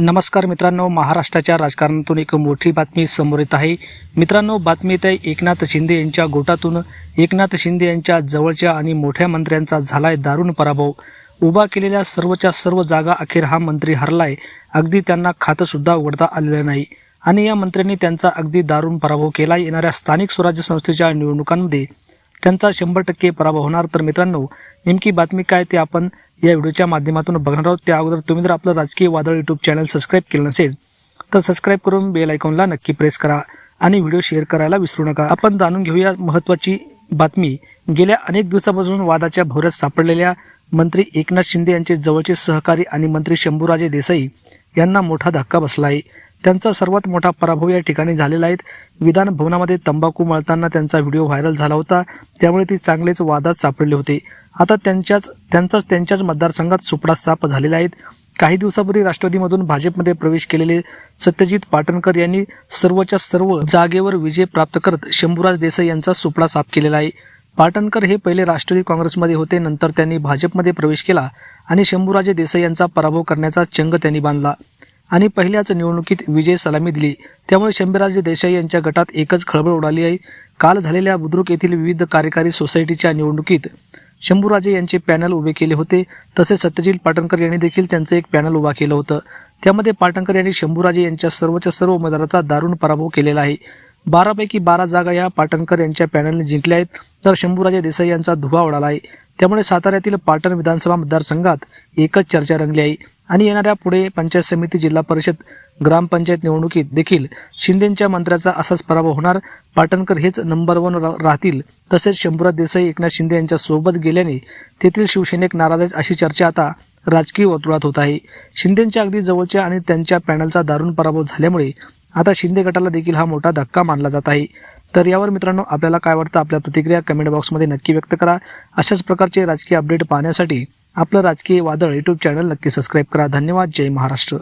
नमस्कार मित्रांनो महाराष्ट्राच्या राजकारणातून एक मोठी बातमी समोर येत आहे. मित्रांनो बातमी येत आहे एकनाथ शिंदे यांच्या गोटातून. एकनाथ शिंदे यांच्या जवळच्या आणि मोठ्या मंत्र्यांचा झालाय दारुण पराभव. उभा केलेल्या सर्वच्या सर्व जागा अखेर हा मंत्री हरलाय. अगदी त्यांना खातंसुद्धा उघडता आलेलं नाही. आणि या मंत्र्यांनी त्यांचा अगदी दारुण पराभव केला येणाऱ्या स्थानिक स्वराज्य संस्थेच्या निवडणुकांमध्ये. त्यांचा शंभर टक्के पराभव होणार. तर मित्रांनो नेमकी बातमी काय ते आपण या व्हिडिओच्या माध्यमातून बघणार आहोत. त्या अगोदर तुम्ही जर आपलं राजकीय वादळ यूट्यूब चॅनल सबस्क्राईब केलं नसेल तर सबस्क्राईब करून बेल आयकॉनला नक्की प्रेस करा आणि व्हिडिओ शेअर करायला विसरू नका. आपण जाणून घेऊया महत्वाची बातमी. गेल्या अनेक दिवसापासून वादाच्या भोवऱ्यात सापडलेल्या मंत्री एकनाथ शिंदे यांचे जवळचे सहकारी आणि मंत्री शंभूराजे देसाई यांना मोठा धक्का बसला आहे त्यांचा सर्वात मोठा पराभव या ठिकाणी झालेला आहे. विधान भवनामध्ये तंबाखू मळताना त्यांचा व्हिडिओ व्हायरल झाला होता. त्यामुळे ती चांगलेच वादात सापडले होते. आता त्यांच्याच त्यांचाच त्यांच्याच मतदारसंघात सुपडा साप झालेला आहेत काही दिवसापूर्वी राष्ट्रवादीमधून भाजपमध्ये प्रवेश केलेले सत्यजित पाटणकर यांनी सर्वच्या सर्व जागेवर विजय प्राप्त करत शंभूराज देसाई यांचा सुपडा साफ केलेला आहे. पाटणकर हे पहिले राष्ट्रवादी काँग्रेसमध्ये होते. नंतर त्यांनी भाजपमध्ये प्रवेश केला आणि शंभूराजे देसाई यांचा पराभव करण्याचा चंग त्यांनी बांधला. आणि पहिल्याच निवडणुकीत विजय सलामी दिली. त्यामुळे शंभीराजे देसाई यांच्या गटात एकच खळबळ उडाली आहे. काल झालेल्या बुद्रुक येथील विविध कार्यकारी सोसायटीच्या निवडणुकीत शंभूराजे यांचे पॅनल उभे केले होते. तसेच सत्यजित पाटणकर यांनी देखील त्यांचं एक पॅनल उभा केलं होतं. त्यामध्ये पाटणकर यांनी शंभूराजे यांच्या सर्वच्या सर्व उमेदवाराचा दारुण पराभव केलेला आहे. बारापैकी बारा जागा या पाटणकर यांच्या पॅनलने जिंकल्या आहेत. तर शंभूराजे देसाई यांचा धुवा उडाला आहे. त्यामुळे साताऱ्यातील पाटण विधानसभा मतदारसंघात एकच चर्चा रंगली आहे. आणि येणाऱ्या पुढे पंचायत समिती जिल्हा परिषद ग्रामपंचायत निवडणुकीत देखील शिंदेच्या मंत्र्याचा असाच पराभव होणार. पाटणकर हेच नंबर वन राहतील. तसेच शंभूराज देसाई एकनाथ शिंदे यांच्या सोबत गेल्याने तेथील शिवसैनिक नाराज आहेत अशी चर्चा आता राजकीय वर्तुळात होत आहे. शिंदेच्या अगदी जवळच्या आणि त्यांच्या पॅनलचा दारुण पराभव झाल्यामुळे आता शिंदे गटाला देखील हा मोठा धक्का मानला जात आहे. तर यावर मित्रांनो आपल्याला काय वाटतं? आपल्या प्रतिक्रिया कमेंट बॉक्समध्ये नक्की व्यक्त करा. अशाच प्रकारचे राजकीय अपडेट पाहण्यासाठी आपलं राजकीय वादळ यूट्यूब चॅनल नक्की सबस्क्राईब करा. धन्यवाद. जय महाराष्ट्र.